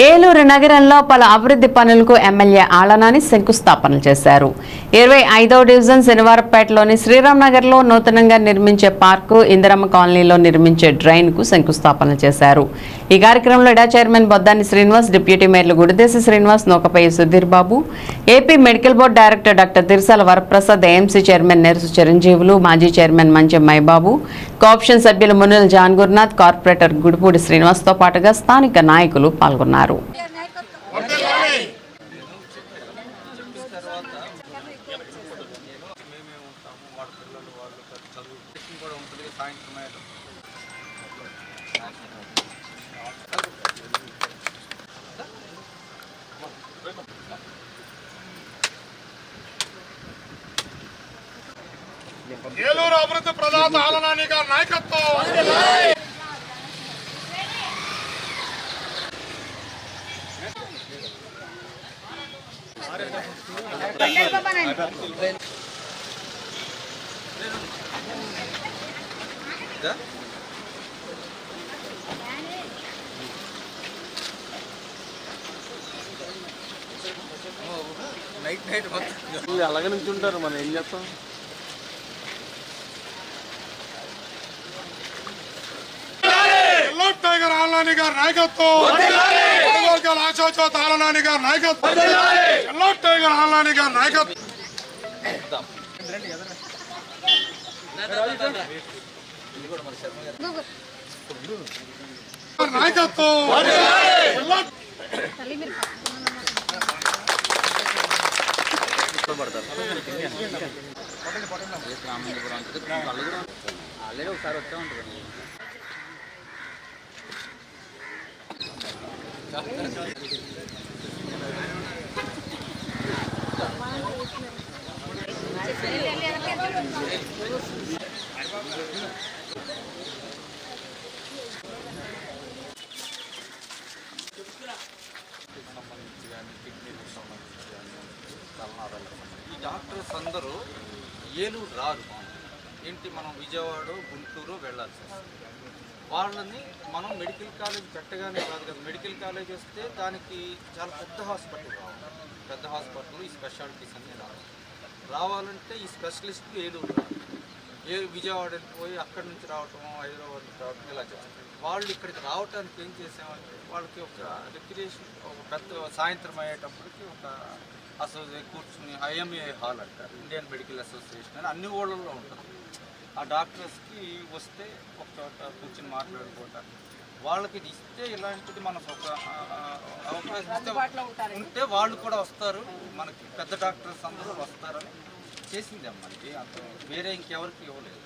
ఏలూరు నగరంలో పలు అభివృద్ధి పనులకు ఎమ్మెల్యే ఆళ్ళనాని శంకుస్థాపన చేశారు. ఇరవై ఐదవ డివిజన్ శనివారపేటలోని శ్రీరామ్ నగర్లో నూతనంగా నిర్మించే పార్కు ఇందిరమ్మ కాలనీలో నిర్మించే డ్రైన్కు శంకుస్థాపన చేశారు. ఈ కార్యక్రమంలో ఇడా chairman Boddani Srinivas deputy మేయర్లు Gudidesa Srinivas Nookapayya Sudheer Babu AP medical board director doctor Tirusala Varaprasad AMC chairman Nerasu Chiranjeevulu మాజీ చైర్మన్ మంచెం మైబాబు కోఆప్షన్ సభ్యులు మునుల్ జాన్గురునాథ్ కార్పొరేటర్ గుడిపూడి శ్రీనివాస్తో పాటుగా స్థానిక నాయకులు పాల్గొన్నారు. మేమే ఉంటాము పిల్లలు చదువు కూడా ఉంటుంది సాయంత్రం ఏలూరు అభివృద్ధి ప్రధాన ఆలనానికి నాయకత్వం ఇదా? నైట్ నైట్ మొత్తం అలాగే నుంచి ఉంటారు మనం ఏం చేస్తాం? ఎల్లో టైగర్ ఆలనాని గారి నాయకత్వం వర్గాల ఆశాచోత తాళనాని గారి నాయకత్వం. ఎల్లో టైగర్ ఆలనాని గారి నాయకత్వం. నాయకత్వం. ఆల్రెడీ ఒకసారి వచ్చా ఉంటుంది సంబంధించి కానీ కిడ్నీలకు సంబంధించి కానీ తలనారాలకు సంబంధించి ఈ డాక్టర్స్ అందరూ ఏలూరు రారు. ఏంటి మనం విజయవాడ గుంటూరు వెళ్ళాల్సి వస్తుంది. వాళ్ళని మనం మెడికల్ కాలేజ్ పెట్టగానే కాదు కదా మెడికల్ కాలేజ్ వస్తే దానికి చాలా పెద్ద హాస్పిటల్ రావాలి. పెద్ద హాస్పిటల్ ఈ స్పెషాలిటీస్ అన్నీ రావాలి. రావాలంటే ఈ స్పెషలిస్ట్ ఏదో రావాలి ఏ విజయవాడ వెళ్ళిపోయి అక్కడి నుంచి రావటం హైదరాబాద్ నుంచి రావటం ఇలా చేస్తారు వాళ్ళు ఇక్కడికి రావటానికి ఏం చేసామంటే వాళ్ళకి ఒక రిక్రియేషన్ ఒక పెద్ద సాయంత్రం అయ్యేటప్పటికి ఒక అసోసియే కూర్చుని ఐఎంఏ హాల్ అంటారు ఇండియన్ మెడికల్ అసోసియేషన్ అని అన్ని ఊళ్ళల్లో ఉంటుంది. ఆ డాక్టర్స్కి వస్తే ఒక చోట కూర్చుని మాట్లాడుకోవటానికి వాళ్ళకి ఇది ఇస్తే ఇలాంటిది మనకు ఒక అవకాశం ఇస్తే ఉంటే వాళ్ళు కూడా వస్తారు. మనకి పెద్ద డాక్టర్స్ అందరూ వస్తారని చేసింది అమ్మ. ఇది అంత వేరే ఇంకెవరికి ఇవ్వలేదు.